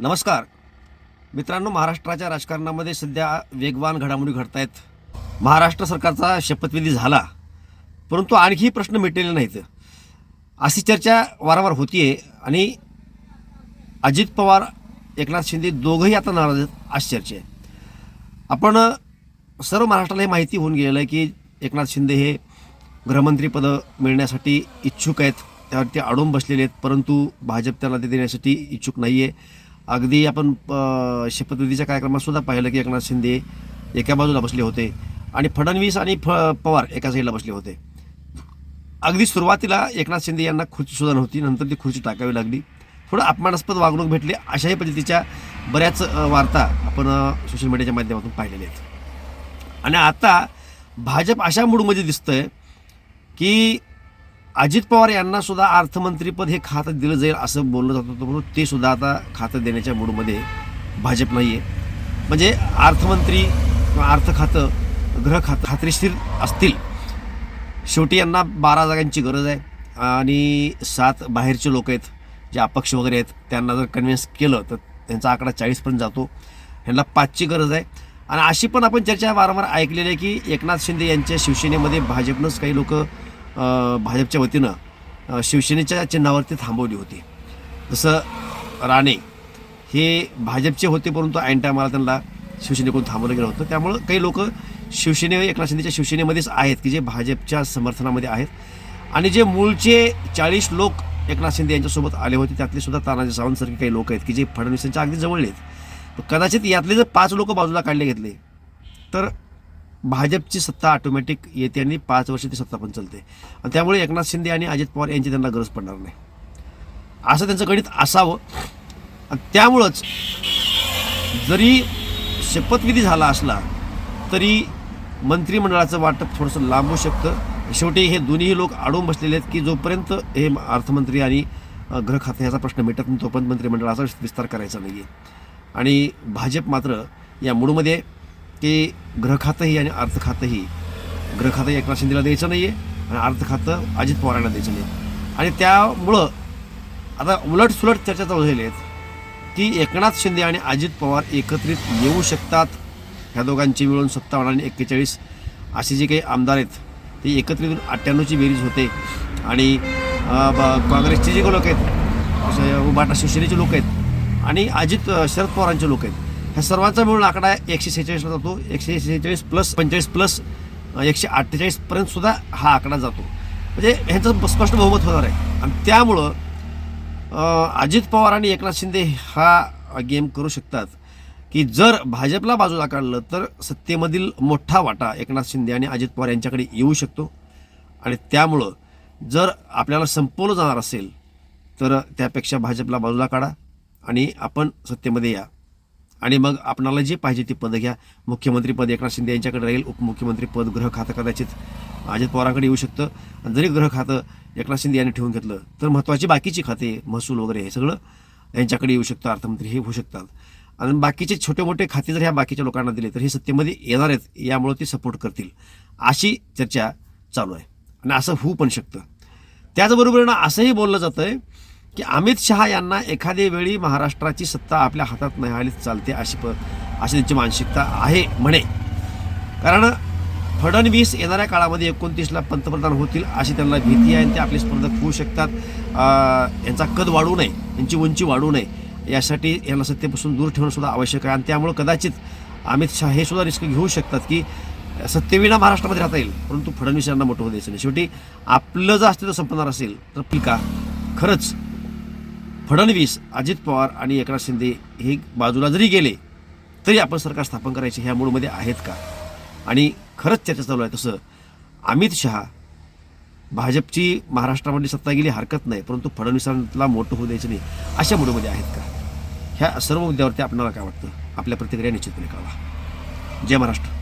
नमस्कार. मित्रांनो महाराष्ट्राच्या राजकारणामध्ये सध्या वेगवान घडामोडी घडत आहेत महाराष्ट्र सरकारचा शपथविधी झाला परंतु आणखी प्रश्न मिटलेले नाहीत. अशी चर्चा वारंवार होतीये आणि अजित पवार एकनाथ शिंदे दोघंही आता नाराज आहेत अशी चर्चा आहे. आपण सर्व महाराष्ट्राला हे माहिती होऊन गेलेलं आहे की एकनाथ शिंदे हे गृहमंत्रीपदं मिळण्यासाठी इच्छुक आहेत त्यावरती अडून बसलेले आहेत परंतु भाजप त्यांना ते देण्यासाठी इच्छुक नाही आहे अगदी आपण शपथविधीच्या कार्यक्रमात सुद्धा पाहिलं की एकनाथ शिंदे एका बाजूला बसले होते आणि फडणवीस आणि फ पवार एका साईडला बसले होते. अगदी सुरुवातीला एकनाथ शिंदे यांना खुर्ची सुद्धा नव्हती नंतर ती खुर्ची टाकावी लागली. थोडं अपमानास्पद वागणूक भेटली. अशाही पद्धतीच्या बऱ्याच वार्ता आपण सोशल मीडियाच्या माध्यमातून पाहिलेल्या आहेत. आणि आता भाजप अशा मूडमध्ये दिसतं आहे की अजित पवार यांना सुद्धा अर्थमंत्रीपद हे खातं दिलं जाईल असं बोललं जात होतं म्हणून ते सुद्धा आता खातं देण्याच्या मूडमध्ये भाजप नाही आहे म्हणजे अर्थमंत्री किंवा अर्थ खातं ग्रह खातं खात्रीशीर असतील. शेवटी यांना बारा जागांची गरज आहे आणि सात बाहेरचे लोक आहेत जे अपक्ष वगैरे आहेत त्यांना जर कन्व्हिन्स केलं तर त्यांचा आकडा चाळीसपर्यंत जातो. ह्यांना पाचची गरज आहे. आणि अशी पण आपण चर्चा वारंवार ऐकलेली आहे की एकनाथ शिंदे यांच्या शिवसेनेमध्ये भाजपनंच काही लोक भाजपच्या वतीनं शिवसेनेच्या चिन्हावरती थांबवली होती. जसं राणे हे भाजपचे होते परंतु ऐन टायमाला त्यांना शिवसेनेकडून थांबवलं गेलं होतं. त्यामुळं काही लोक शिवसेने एकनाथ शिंदेच्या शिवसेनेमध्येच आहेत की जे भाजपच्या समर्थनामध्ये आहेत. आणि जे मूळचे चाळीस लोक एकनाथ शिंदे यांच्यासोबत आले होते त्यातले सुद्धा तानाजी सावंतसारखे काही लोक आहेत की जे फडणवीसांच्या अगदी जवळ आहेत. कदाचित यातले जर पाच लोक बाजूला काढले घेतले तर भाजपची सत्ता ऑटोमॅटिक येते आणि पाच वर्ष ती सत्ता पण चालते. आणि त्यामुळे एकनाथ शिंदे आणि अजित पवार यांची त्यांना गरज पडणार नाही. असं त्यांचं गणित असावं. आणि त्यामुळंच जरी शपथविधी झाला असला तरी मंत्रिमंडळाचं वाटप थोडंसं लांबू शकतं. शेवटी हे दोन्ही लोक अडून बसलेले आहेत की जोपर्यंत हे अर्थमंत्री आणि अ, गृह खाते याचा प्रश्न मिटत नाही तोपर्यंत मंत्रिमंडळाचा विस्तार करायचा नाही आहे आणि भाजप मात्र या मूडमध्ये ते ग्रहखातंही आणि अर्थखातंही ग्रहखातंही एकनाथ शिंदेला द्यायचं नाही आहे आणि अर्थ खातं अजित पवारांना द्यायचं नाही आणि त्यामुळं आता उलट सुलट चर्चा चालू झाली आहेत की एकनाथ शिंदे आणि अजित पवार एकत्रित येऊ शकतात? ह्या दोघांची मिळून सत्तावन्न आणि एक्केचाळीस असे जे काही आमदार आहेत ते एकत्रित अठ्ठ्याण्णवची बेरीज होते. आणि काँग्रेसचे जे लोक आहेत उभाटा शिवसेनेचे लोक आहेत आणि अजित शरद पवारांचे लोक आहेत. ह्या सर्वांचा मिळून आकडा एकशे सेहेचाळीसला जातो. एकशे सेहेचाळीस प्लस पंचेचाळीस प्लस एकशे अठ्ठेचाळीसपर्यंत सुद्धा हा आकडा जातो. म्हणजे ह्यांचं स्पष्ट बहुमत होणार आहे. आणि त्यामुळं अजित पवार आणि एकनाथ शिंदे हा गेम करू शकतात. की जर भाजपला बाजूला काढलं तर सत्तेमधील मोठा वाटा एकनाथ शिंदे आणि अजित पवार यांच्याकडे येऊ शकतो. आणि त्यामुळं जर आपल्याला संपवलं जाणार असेल तर त्यापेक्षा भाजपला बाजूला काढा आणि आपण सत्तेमध्ये या. आणि मग आपणाला जे पाहिजे ते पदं घ्या. मुख्यमंत्रीपद एकनाथ शिंदे यांच्याकडे राहील. उपमुख्यमंत्रीपद गृह खातं कदाचित अजित पवारांकडे येऊ शकतं. आणि जरी गृह खातं एकनाथ शिंदे यांनी ठेवून घेतलं तर महत्त्वाची बाकीची खाते महसूल वगैरे हे सगळं यांच्याकडे येऊ शकतं. अर्थमंत्री हे होऊ शकतात. आणि बाकीचे छोटे मोठे खाते जर ह्या बाकीच्या लोकांना दिले तर हे सत्तेमध्ये येणार आहेत. यामुळं ते सपोर्ट करतील. अशी चर्चा चालू आहे. आणि असं होऊ पण शकतं. त्याचबरोबरीनं असंही बोललं जातं आहे की अमित शहा यांना एखाद्या वेळी महाराष्ट्राची सत्ता आपल्या हातात नाही आलीच चालते अशी प अशी त्यांची मानसिकता आहे म्हणे. कारण फडणवीस येणाऱ्या काळामध्ये एकोणतीसला पंतप्रधान होतील अशी त्यांना भीती आहे आणि ते आपले स्पर्धक होऊ शकतात. यांचा कद वाढू नये यांची उंची वाढू नये यासाठी यांना सत्तेपासून दूर ठेवणं सुद्धा आवश्यक आहे. आणि त्यामुळं कदाचित अमित शहा हे सुद्धा रिस्क घेऊ शकतात की सत्तेविना महाराष्ट्रामध्ये राहता येईल. परंतु फडणवीस यांना मोठं होऊ द्यायचं नाही शेवटी आपलं जर अस्तित्व संपणार असेल तर पिका खरंच फडणवीस अजित पवार आणि एकनाथ शिंदे हे बाजूला जरी गेले तरी आपण सरकार स्थापन करायचे ह्या मूडमध्ये आहेत का? आणि खरंच चर्चा चालू आहे तसं. अमित शहा भाजपची महाराष्ट्रामध्ये सत्ता गेली हरकत नाही परंतु फडणवीसांना मोठं होऊ द्यायचं नाही अशा मूडमध्ये आहेत का? ह्या सर्व मुद्द्यावरती आपल्याला काय वाटतं? आपल्या प्रतिक्रिया निश्चितपणे कळवा. जय महाराष्ट्र.